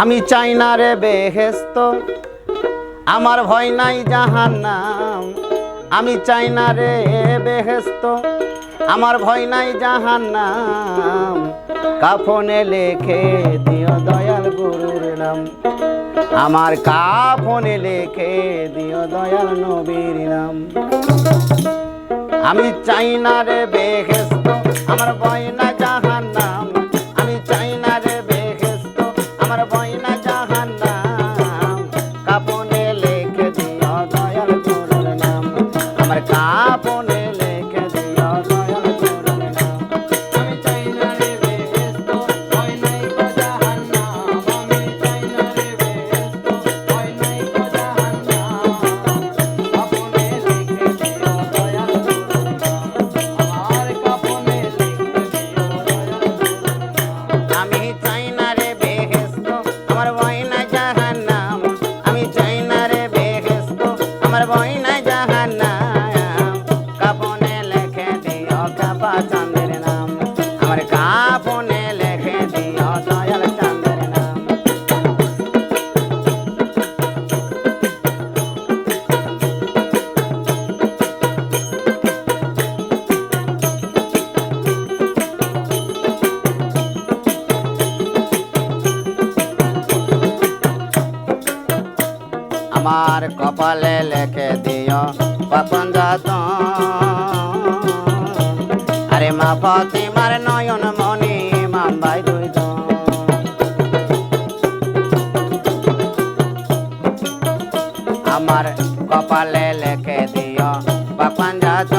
আমি চাই না রে বেহেস্ত আমার ভয় নাই জাহান নাম আমি চাই না রে বেহেস্ত আমার ভয় নাই জাহান নাম কাফনে লেখে দিও দয়াল গুরুর নাম। আমার কাফনে লেখে দিও দয়াল নবীর নাম। আমি চাই না রে বেহেস্ত আমার ভয় না আমার কপালে লেখে দিও কখন যাত আরে মা ফতিমার নয়ন মনি মাম্বাই দুই আমার কপালে লেখে দিও কখন যাত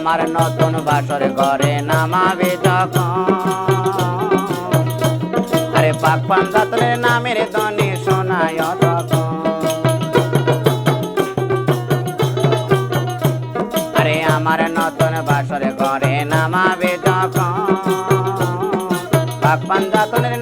আমার নতুন বাসর ঘরে নামাবে যখন। আরে পাক পাঞ্জাতনের নামের শোনায় তখন। আরে আমার নতুন বাসর ঘরে নামাবে যখন। পাক নামের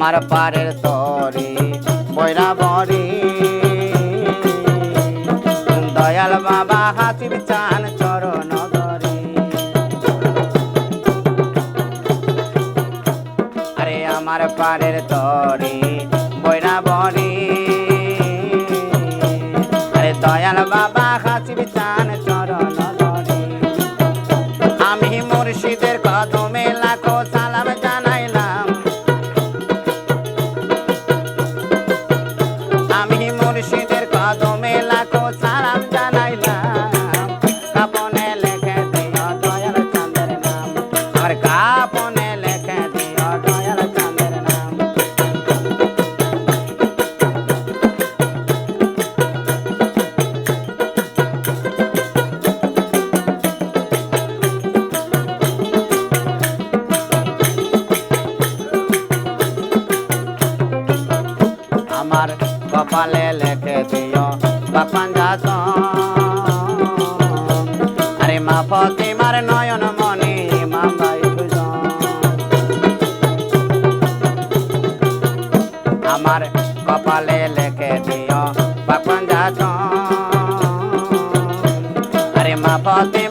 আমার পারের তরে, বৈরা বরে। দয়াল বাবা হাতির চান চরণ ধরে আরে আমার পারের তরি আমি মুর্শিদের কপালে লেখে দিও বাপন যা আরে মা ফতে